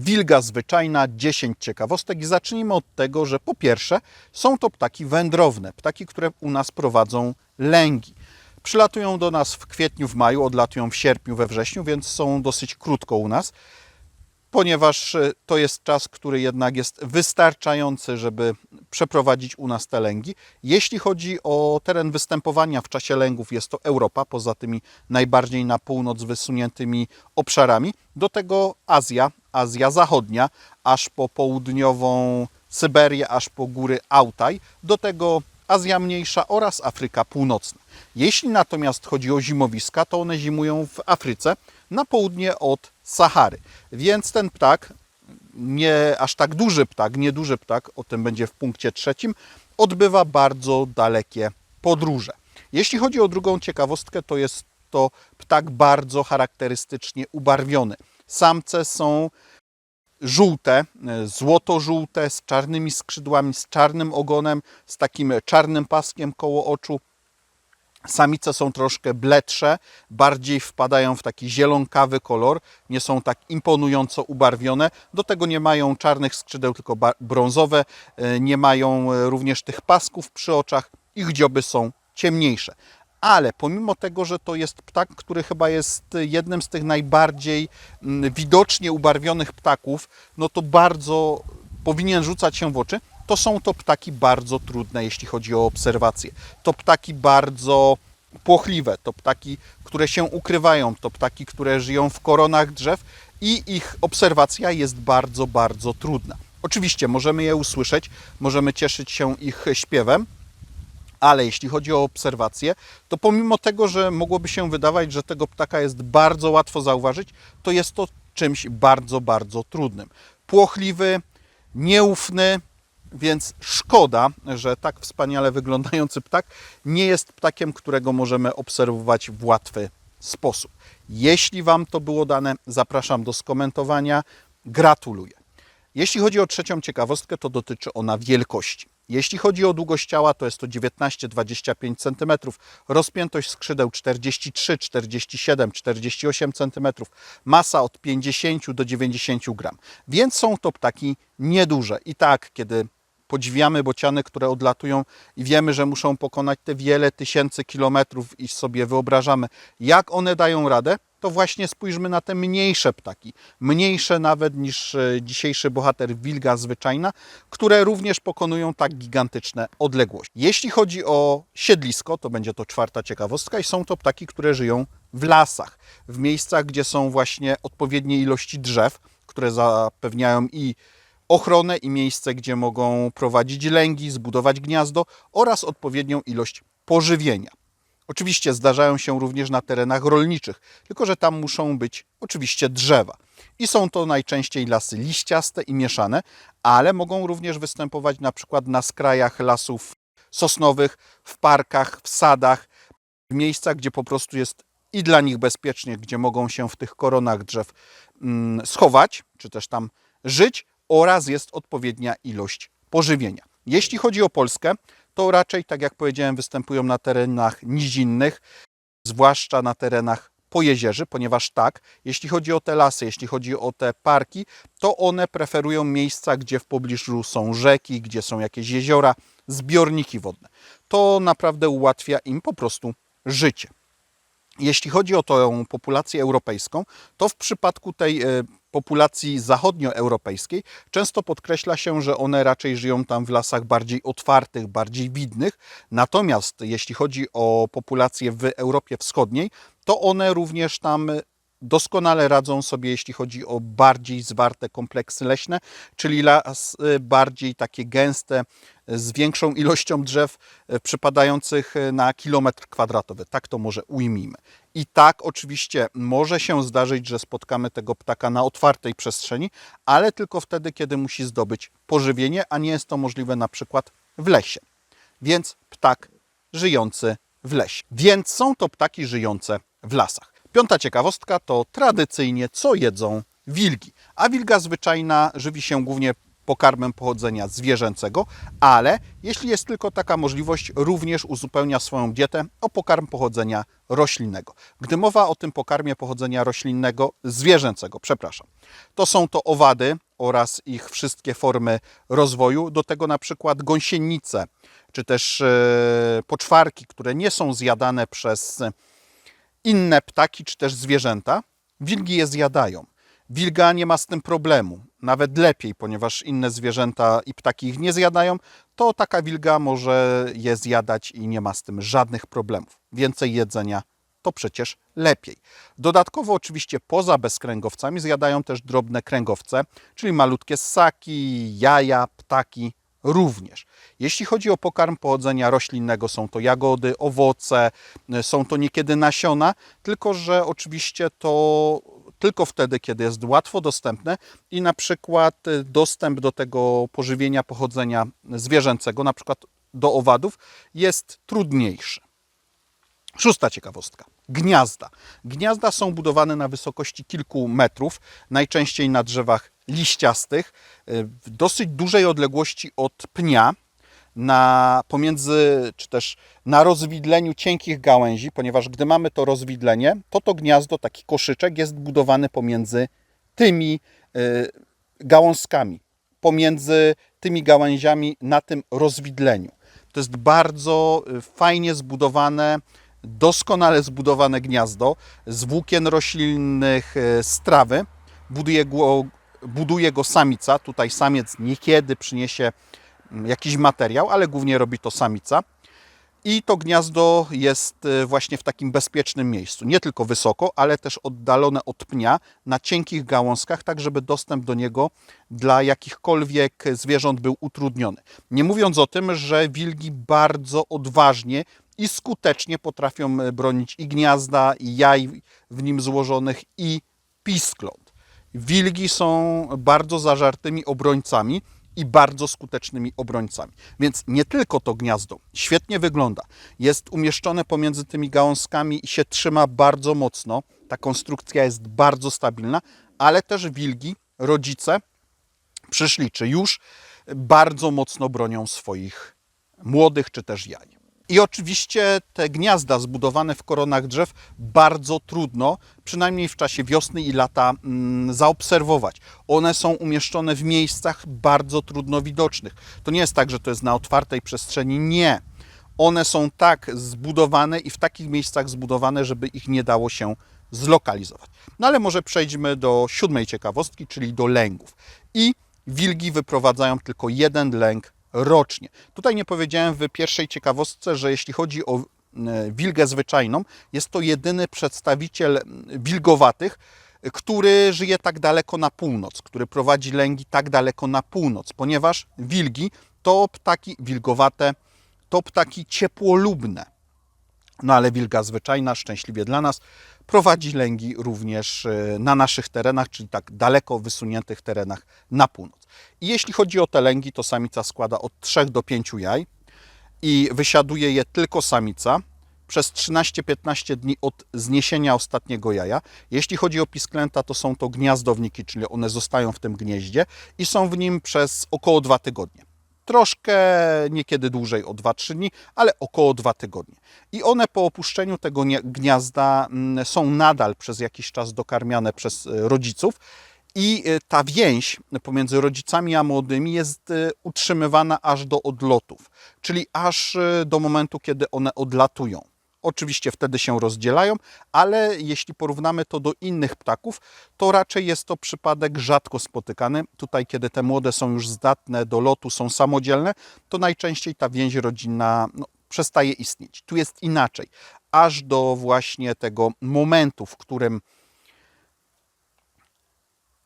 Wilga zwyczajna, 10 ciekawostek i zacznijmy od tego, że po pierwsze są to ptaki wędrowne, ptaki, które u nas prowadzą lęgi. Przylatują do nas w kwietniu, w maju, odlatują w sierpniu, we wrześniu, więc są dosyć krótko u nas ponieważ e, to jest czas, który jednak jest wystarczający, żeby przeprowadzić u nas te lęgi. Jeśli chodzi o teren występowania w czasie lęgów, jest to Europa, poza tymi najbardziej na północ wysuniętymi obszarami. Do tego Azja, Azja Zachodnia, aż po południową Syberię, aż po góry Autaj. Do tego Azja Mniejsza oraz Afryka Północna. Jeśli natomiast chodzi o zimowiska, to one zimują w Afryce na południe od Sahary. Więc ten ptak, nie aż tak duży ptak, nieduży ptak, o tym będzie w punkcie trzecim, odbywa bardzo dalekie podróże. Jeśli chodzi o drugą ciekawostkę, to jest to ptak bardzo charakterystycznie ubarwiony. Samce są żółte, e, złoto-żółte, z czarnymi skrzydłami, z czarnym ogonem, z takim czarnym paskiem koło oczu. Samice są troszkę bledsze, bardziej wpadają w taki zielonkawy kolor, nie są tak imponująco ubarwione. Do tego nie mają czarnych skrzydeł, tylko brązowe, e, nie mają e, również tych pasków przy oczach, ich dzioby są ciemniejsze. Ale pomimo tego, że to jest ptak, który chyba jest jednym z tych najbardziej mm, widocznie ubarwionych ptaków, no to bardzo powinien rzucać się w oczy, to są to ptaki bardzo trudne, jeśli chodzi o obserwacje. To ptaki bardzo płochliwe, to ptaki, które się ukrywają, to ptaki, które żyją w koronach drzew i ich obserwacja jest bardzo, bardzo trudna. Oczywiście możemy je usłyszeć, możemy cieszyć się ich śpiewem, ale jeśli chodzi o obserwacje, to pomimo tego, że mogłoby się wydawać, że tego ptaka jest bardzo łatwo zauważyć, to jest to czymś bardzo, bardzo trudnym. Płochliwy, nieufny, więc szkoda, że tak wspaniale wyglądający ptak nie jest ptakiem, którego możemy obserwować w łatwy sposób. Jeśli Wam to było dane, zapraszam do skomentowania. Gratuluję. Jeśli chodzi o trzecią ciekawostkę, to dotyczy ona wielkości. Jeśli chodzi o długość ciała, to jest to 19-25 cm, rozpiętość skrzydeł 43, 47, 48 cm, masa od 50 do 90 gram. Więc są to ptaki nieduże. I tak, kiedy podziwiamy bociany, które odlatują i wiemy, że muszą pokonać te wiele tysięcy kilometrów i sobie wyobrażamy, jak one dają radę, to właśnie spójrzmy na te mniejsze ptaki, mniejsze nawet niż e, dzisiejszy bohater wilga zwyczajna, które również pokonują tak gigantyczne odległości. Jeśli chodzi o siedlisko, to będzie to czwarta ciekawostka i są to ptaki, które żyją w lasach, w miejscach, gdzie są właśnie odpowiednie ilości drzew, które zapewniają i ochronę i miejsce, gdzie mogą prowadzić lęgi, zbudować gniazdo oraz odpowiednią ilość pożywienia. Oczywiście zdarzają się również na terenach rolniczych, tylko że tam muszą być oczywiście drzewa. I są to najczęściej lasy liściaste i mieszane, ale mogą również występować na przykład na skrajach lasów sosnowych, w parkach, w sadach, w miejscach, gdzie po prostu jest i dla nich bezpiecznie, gdzie mogą się w tych koronach drzew mm, schować, czy też tam żyć, oraz jest odpowiednia ilość pożywienia. Jeśli chodzi o Polskę, to raczej, tak jak powiedziałem, występują na terenach nizinnych, zwłaszcza na terenach pojezierzy, ponieważ tak, jeśli chodzi o te lasy, jeśli chodzi o te parki, to one preferują miejsca, gdzie w pobliżu są rzeki, gdzie są jakieś jeziora, zbiorniki wodne. To naprawdę ułatwia im po prostu życie. Jeśli chodzi o tą populację europejską, to w przypadku tej e, populacji zachodnioeuropejskiej często podkreśla się, że one raczej żyją tam w lasach bardziej otwartych, bardziej widnych. Natomiast jeśli chodzi o populację w Europie Wschodniej, to one również tam doskonale radzą sobie, jeśli chodzi o bardziej zwarte kompleksy leśne, czyli lasy bardziej takie gęste, z większą ilością drzew e, przypadających na kilometr kwadratowy. Tak to może ujmijmy. I tak oczywiście może się zdarzyć, że spotkamy tego ptaka na otwartej przestrzeni, ale tylko wtedy, kiedy musi zdobyć pożywienie, a nie jest to możliwe na przykład w lesie. Więc ptak żyjący w lesie. Więc są to ptaki żyjące w lasach. Piąta ciekawostka to tradycyjnie co jedzą wilgi. A wilga zwyczajna żywi się głównie pokarmem pochodzenia zwierzęcego, ale jeśli jest tylko taka możliwość, również uzupełnia swoją dietę o pokarm pochodzenia roślinnego. Gdy mowa o tym pokarmie pochodzenia roślinnego, zwierzęcego, przepraszam, to są to owady oraz ich wszystkie formy rozwoju, do tego na przykład gąsienice, czy też e, poczwarki, które nie są zjadane przez inne ptaki czy też zwierzęta, wilgi je zjadają. Wilga nie ma z tym problemu, nawet lepiej, ponieważ inne zwierzęta i ptaki ich nie zjadają, to taka wilga może je zjadać i nie ma z tym żadnych problemów. Więcej jedzenia to przecież lepiej. Dodatkowo oczywiście poza bezkręgowcami zjadają też drobne kręgowce, czyli malutkie ssaki, jaja, ptaki również. Jeśli chodzi o pokarm pochodzenia roślinnego, są to jagody, owoce, są to niekiedy nasiona, tylko że oczywiście to tylko wtedy, kiedy jest łatwo dostępne i na przykład y, dostęp do tego pożywienia pochodzenia zwierzęcego, na przykład do owadów, jest trudniejszy. Szósta ciekawostka. Gniazda. Gniazda są budowane na wysokości kilku metrów, najczęściej na drzewach liściastych, y, w dosyć dużej odległości od pnia, na, pomiędzy, czy też na rozwidleniu cienkich gałęzi, ponieważ gdy mamy to rozwidlenie, to to gniazdo, taki koszyczek jest budowany pomiędzy tymi y, gałązkami, pomiędzy tymi gałęziami na tym rozwidleniu. To jest bardzo y, fajnie zbudowane, doskonale zbudowane gniazdo z włókien roślinnych, y, z trawy. Buduje go, buduje go samica. Tutaj samiec niekiedy przyniesie jakiś materiał, ale głównie robi to samica. I to gniazdo jest y, właśnie w takim bezpiecznym miejscu. Nie tylko wysoko, ale też oddalone od pnia na cienkich gałązkach, tak żeby dostęp do niego dla jakichkolwiek zwierząt był utrudniony. Nie mówiąc o tym, że wilgi bardzo odważnie i skutecznie potrafią y, bronić i gniazda, i jaj w nim złożonych, i piskląt. Wilgi są bardzo zażartymi obrońcami i bardzo skutecznymi obrońcami. Więc nie tylko to gniazdo świetnie wygląda, jest umieszczone pomiędzy tymi gałązkami i się trzyma bardzo mocno. Ta konstrukcja jest bardzo stabilna, ale też wilgi, rodzice, przyszli czy już bardzo mocno bronią swoich młodych czy też jaj. I oczywiście te gniazda zbudowane w koronach drzew bardzo trudno, przynajmniej w czasie wiosny i lata, mm, zaobserwować. One są umieszczone w miejscach bardzo trudno widocznych. To nie jest tak, że to jest na otwartej przestrzeni. Nie. One są tak zbudowane i w takich miejscach zbudowane, żeby ich nie dało się zlokalizować. No ale może przejdźmy do siódmej ciekawostki, czyli do lęgów. I wilgi wyprowadzają tylko jeden lęg rocznie. Tutaj nie powiedziałem w pierwszej ciekawostce, że jeśli chodzi o e, wilgę zwyczajną, jest to jedyny przedstawiciel wilgowatych, który żyje tak daleko na północ, który prowadzi lęgi tak daleko na północ, ponieważ wilgi to ptaki wilgowate, to ptaki ciepłolubne. No ale wilga zwyczajna, szczęśliwie dla nas, prowadzi lęgi również e, na naszych terenach, czyli tak daleko wysuniętych terenach na północ. I jeśli chodzi o te lęgi, to samica składa od 3 do 5 jaj i wysiaduje je tylko samica przez 13-15 dni od zniesienia ostatniego jaja. Jeśli chodzi o pisklęta, to są to gniazdowniki, czyli one zostają w tym gnieździe i są w nim przez około 2 tygodnie troszkę niekiedy dłużej o 2-3 dni, ale około 2 tygodnie. I one po opuszczeniu tego gniazda mm, są nadal przez jakiś czas dokarmiane przez e, rodziców. I e, ta więź pomiędzy rodzicami a młodymi jest e, utrzymywana aż do odlotów, czyli aż do momentu, kiedy one odlatują. Oczywiście wtedy się rozdzielają, ale jeśli porównamy to do innych ptaków, to raczej jest to przypadek rzadko spotykany. Tutaj, kiedy te młode są już zdatne do lotu, są samodzielne, to najczęściej ta więź rodzinna no, przestaje istnieć. Tu jest inaczej. Aż do właśnie tego momentu, w którym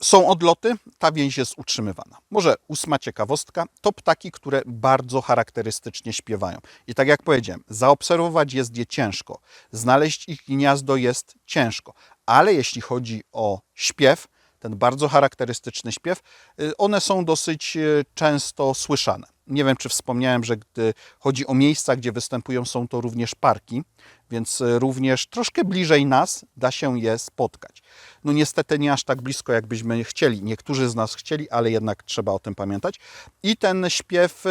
są odloty, ta więź jest utrzymywana. Może ósma ciekawostka, to ptaki, które bardzo charakterystycznie śpiewają. I tak jak powiedziałem, zaobserwować jest je ciężko, znaleźć ich gniazdo jest ciężko, ale jeśli chodzi o śpiew, ten bardzo charakterystyczny śpiew, y, one są dosyć y, często słyszane. Nie wiem, czy wspomniałem, że gdy chodzi o miejsca, gdzie występują, są to również parki, więc y, również troszkę bliżej nas da się je spotkać. No niestety nie aż tak blisko, jakbyśmy chcieli. Niektórzy z nas chcieli, ale jednak trzeba o tym pamiętać. I ten śpiew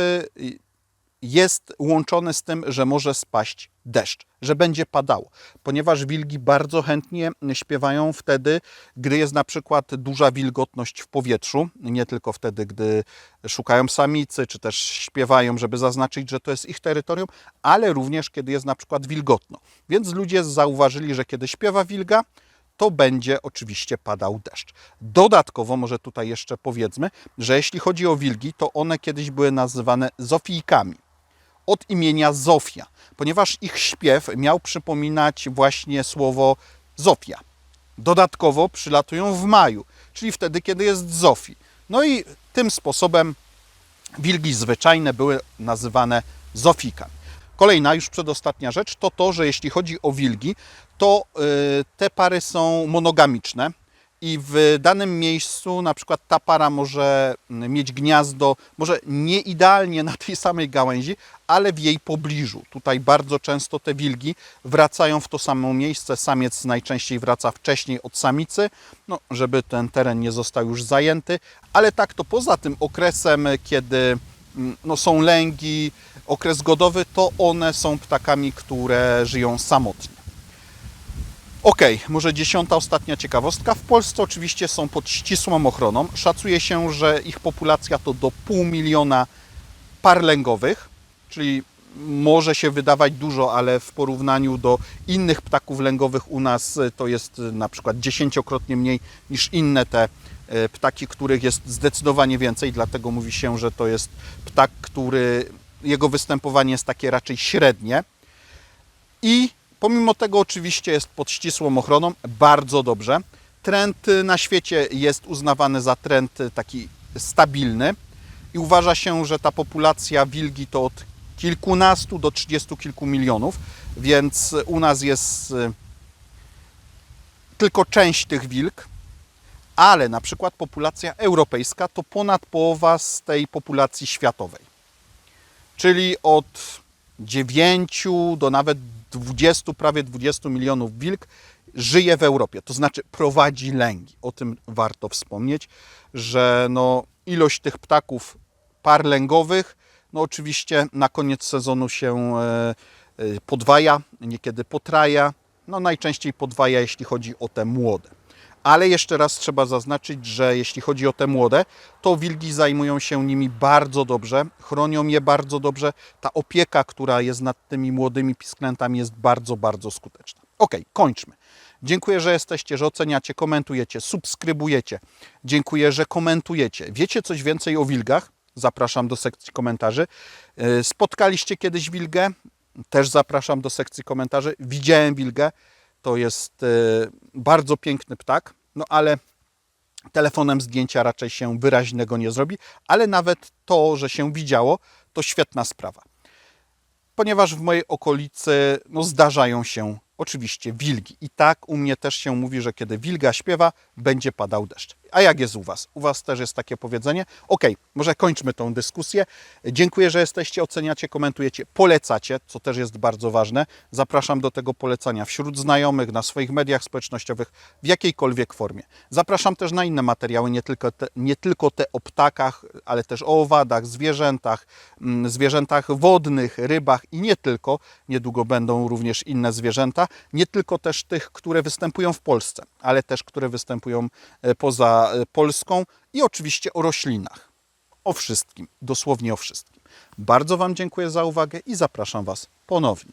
jest łączony z tym, że może spaść deszcz, że będzie padało, ponieważ wilgi bardzo chętnie śpiewają wtedy, gdy jest na przykład duża wilgotność w powietrzu, nie tylko wtedy, gdy szukają samicy, czy też śpiewają, żeby zaznaczyć, że to jest ich terytorium, ale również kiedy jest na przykład wilgotno. Więc ludzie zauważyli, że kiedy śpiewa wilga, to będzie oczywiście padał deszcz. Dodatkowo, może tutaj jeszcze powiedzmy, że jeśli chodzi o wilgi, to one kiedyś były nazywane zofijkami od imienia Zofia, ponieważ ich śpiew miał przypominać właśnie słowo Zofia. Dodatkowo przylatują w maju, czyli wtedy, kiedy jest Zofii. No i tym sposobem wilgi zwyczajne były nazywane zofikami. Kolejna, już przedostatnia rzecz, to to, że jeśli chodzi o wilgi, to y, te pary są monogamiczne i w danym miejscu na przykład ta para może mieć gniazdo, może nie idealnie na tej samej gałęzi, ale w jej pobliżu. Tutaj bardzo często te wilgi wracają w to samo miejsce. Samiec najczęściej wraca wcześniej od samicy, no, żeby ten teren nie został już zajęty, ale tak to poza tym okresem, kiedy mm, no, są lęgi, okres godowy, to one są ptakami, które żyją samotnie. Ok, może dziesiąta, ostatnia ciekawostka. W Polsce oczywiście są pod ścisłą ochroną. Szacuje się, że ich populacja to do pół miliona par lęgowych, czyli może się wydawać dużo, ale w porównaniu do innych ptaków lęgowych u nas y, to jest y, na przykład dziesięciokrotnie mniej niż inne te y, ptaki, których jest zdecydowanie więcej, dlatego mówi się, że to jest ptak, który jego występowanie jest takie raczej średnie. I pomimo tego oczywiście jest pod ścisłą ochroną, bardzo dobrze. Trend na świecie jest uznawany za trend taki stabilny i uważa się, że ta populacja wilgi to od kilkunastu do trzydziestu kilku milionów, więc u nas jest y, tylko część tych wilk, ale na przykład populacja europejska to ponad połowa z tej populacji światowej. Czyli od 9 do nawet 20, prawie 20 milionów wilk żyje w Europie, to znaczy prowadzi lęgi. O tym warto wspomnieć, że no, ilość tych ptaków par lęgowych, no oczywiście na koniec sezonu się e, e, podwaja, niekiedy potraja, no najczęściej podwaja, jeśli chodzi o te młode. Ale jeszcze raz trzeba zaznaczyć, że jeśli chodzi o te młode, to wilki zajmują się nimi bardzo dobrze, chronią je bardzo dobrze. Ta opieka, która jest nad tymi młodymi pisklętami jest bardzo, bardzo skuteczna. Ok, kończmy. Dziękuję, że jesteście, że oceniacie, komentujecie, subskrybujecie. Dziękuję, że komentujecie. Wiecie coś więcej o wilgach? Zapraszam do sekcji komentarzy. Yy, Spotkaliście kiedyś wilgę? Też zapraszam do sekcji komentarzy. Widziałem wilgę. To jest e, bardzo piękny ptak, no ale telefonem zdjęcia raczej się wyraźnego nie zrobi, ale nawet to, że się widziało, to świetna sprawa. Ponieważ w mojej okolicy no, zdarzają się oczywiście wilgi. I tak u mnie też się mówi, że kiedy wilga śpiewa, będzie padał deszcz. A jak jest u Was? U Was też jest takie powiedzenie? Ok, może kończmy tą dyskusję. Dziękuję, że jesteście, oceniacie, komentujecie, polecacie, co też jest bardzo ważne. Zapraszam do tego polecania wśród znajomych, na swoich mediach społecznościowych, w jakiejkolwiek formie. Zapraszam też na inne materiały, nie tylko te, nie tylko te o ptakach, ale też o owadach, zwierzętach, mm, zwierzętach wodnych, rybach i nie tylko. Niedługo będą również inne zwierzęta, nie tylko też tych, które występują w Polsce, ale też które występują e, poza e, Polską i oczywiście o roślinach. O wszystkim, dosłownie o wszystkim. Bardzo Wam dziękuję za uwagę i zapraszam Was ponownie.